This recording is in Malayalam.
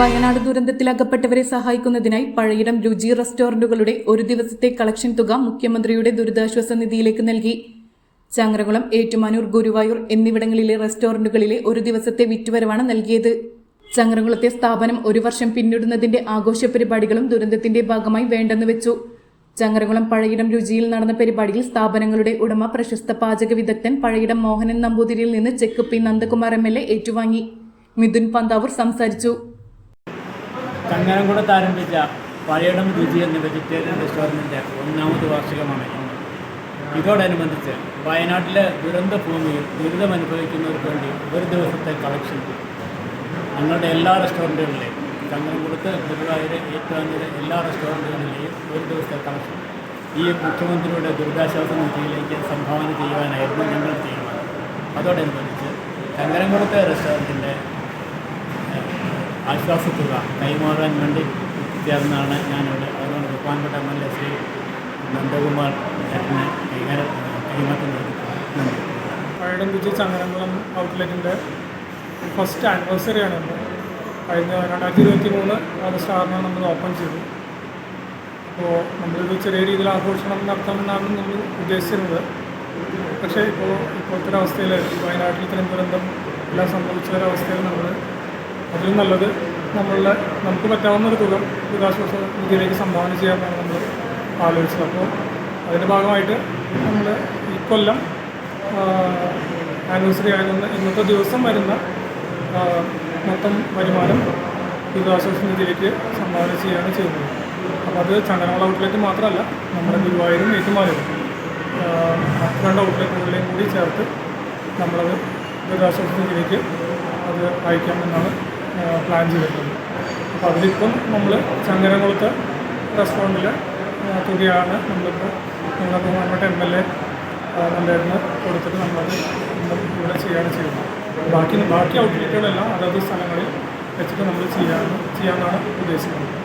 ദുരന്തത്തിലകപ്പെട്ടവരെ സഹായിക്കുന്നതിനായി പഴയിടം രുചി റെസ്റ്റോറന്റുകളുടെ ഒരു ദിവസത്തെ കളക്ഷൻ തുക മുഖ്യമന്ത്രിയുടെ ദുരിതാശ്വാസ നിധിയിലേക്ക് നൽകി. ചങ്ങരകുളം ഏറ്റുമാനൂർ ഗുരുവായൂർ എന്നിവിടങ്ങളിലെ റെസ്റ്റോറന്റുകളിലെ ഒരു ദിവസത്തെ വിറ്റുവരവാണ് നൽകിയത്. ചങ്ങരകുളത്തെ സ്ഥാപനം ഒരു വർഷം പിന്നിടുന്നതിന്റെ ആഘോഷ പരിപാടികളും ദുരന്തത്തിന്റെ ഭാഗമായി വേണ്ടെന്ന് വെച്ചു. ചങ്ങരകുളം പഴയിടം രുചിയിൽ നടന്ന പരിപാടിയിൽ സ്ഥാപനങ്ങളുടെ ഉടമ പ്രശസ്ത പാചക വിദഗ്ധൻ പഴയിടം മോഹനൻ നമ്പൂതിരിയിൽ നിന്ന് cheque P Nandakumar M L A ഏറ്റുവാങ്ങി. മിഥുൻ പന്താവൂർ സംസാരിച്ചു. ചങ്ങനംകുളത്ത് ആരംഭിച്ച പഴയടം രുചി എന്ന വെജിറ്റേറിയൻ റെസ്റ്റോറന്റിന്റെ ഒന്നാമത് വാർഷികമാണ് ഇതോടനുബന്ധിച്ച് വയനാട്ടിലെ ദുരന്ത ഭൂമിയിൽ ദുരിതം അനുഭവിക്കുന്നവർക്ക് വേണ്ടി ഒരു ദിവസത്തെ കളക്ഷൻ ഞങ്ങളുടെ എല്ലാ റെസ്റ്റോറന്റുകളിലെയും ചങ്ങനംകുളത്ത് ഗുരുവായൂർ ഏറ്റുവാനൂർ എല്ലാ റെസ്റ്റോറന്റുകളിലെയും ഒരു ദിവസത്തെ കളക്ഷൻ ഈ മുഖ്യമന്ത്രിയുടെ ദുരിതാശ്വാസ നിധിയിലേക്ക് സംഭാവന ചെയ്യുവാനായിരുന്നു ഞങ്ങൾ തീരുമാനം. അതോടനുബന്ധിച്ച് ചങ്ങനംകുളത്തെ റെസ്റ്റോറന്റിന്റെ ആശ്വാസത്തുക കൈമാറാൻ വേണ്ടി ചേർന്നാണ് ഞാനിവിടെ അതുകൊണ്ട് ബഹുമാനപ്പെട്ട M L A Shri Nandakumar ചേട്ടനെ കൈകാര്യം കൈമാറ്റം നൽകി പഴയടം രുചി ചങ്ങനകുളം ഔട്ട്ലെറ്റിന്റെ ഫസ്റ്റ് ആനിവേഴ്സറിയാണ് ഇന്ന്. കഴിഞ്ഞ രണ്ടായിരത്തി ഇരുപത്തി മൂന്ന് ഓഗസ്റ്റ് ആറിനാണ് നമ്മൾ ഓപ്പൺ ചെയ്തു. അപ്പോൾ നമ്മളിത് ചെറിയ രീതിയിൽ ആഘോഷണം നടത്തണമെന്നാണ് നമ്മൾ ഉദ്ദേശിച്ചിരുന്നത്. പക്ഷേ ഇപ്പോൾ ഇപ്പോഴത്തെ ഒരവസ്ഥയിൽ വയനാട്ടിൽ ഇത്രയും ദുരന്തം എല്ലാം സംഭവിച്ച ഒരവസ്ഥയിൽ നമ്മൾ അതിലും നല്ലത് നമ്മളുടെ നമുക്ക് പറ്റാവുന്ന ഒരു തുക ദുരിതാശ്വാസ നിധിയിലേക്ക് സംഭാവന ചെയ്യാമെന്നാണ് നമ്മൾ ആലോചിച്ചത്. അപ്പോൾ അതിന്റെ ഭാഗമായിട്ട് നമ്മൾ ഈ കൊല്ലം ആനിവേഴ്സറി ആകുന്ന ഇന്നത്തെ ദിവസം വരുന്ന മൊത്തം വരുമാനം ദുരിതാശ്വാസ നിധിയിലേക്ക് സംഭാവന ചെയ്യുകയാണ് ചെയ്യുന്നത്. അപ്പോൾ അത് ചങ്ങനകുളം ഔട്ട്ലെറ്റ് മാത്രമല്ല നമ്മുടെ ഗുരുവായൂരും ഏറ്റുമാനൂരും രണ്ട് ഔട്ട്ലെറ്റുകളിലെയും കൂടി ചേർത്ത് നമ്മളത് ദുരിതാശ്വാസ നിധിയിലേക്ക് അത് അയക്കാമെന്നാണ് പ്ലാൻ ചെയ്തിട്ടുണ്ട്. അപ്പോൾ അതിലിപ്പം നമ്മൾ ചങ്ങനകുളത്ത് റെസ്റ്റോറന്റിൽ തുകയാണ് നമ്മളിപ്പോൾ നമ്മുടെ എം എൽ എ നല്ലതായിരുന്നു കൊടുത്തിട്ട് നമ്മളത് ഇവിടെ ചെയ്യാൻ ചെയ്യുന്നത്. ബാക്കി ബാക്കി ഔട്ട്ലെറ്റുകളെല്ലാം അതത് സ്ഥലങ്ങളിൽ വെച്ചിട്ട് നമ്മൾ ചെയ്യാൻ ചെയ്യാമെന്നാണ് ഉദ്ദേശിക്കുന്നത്.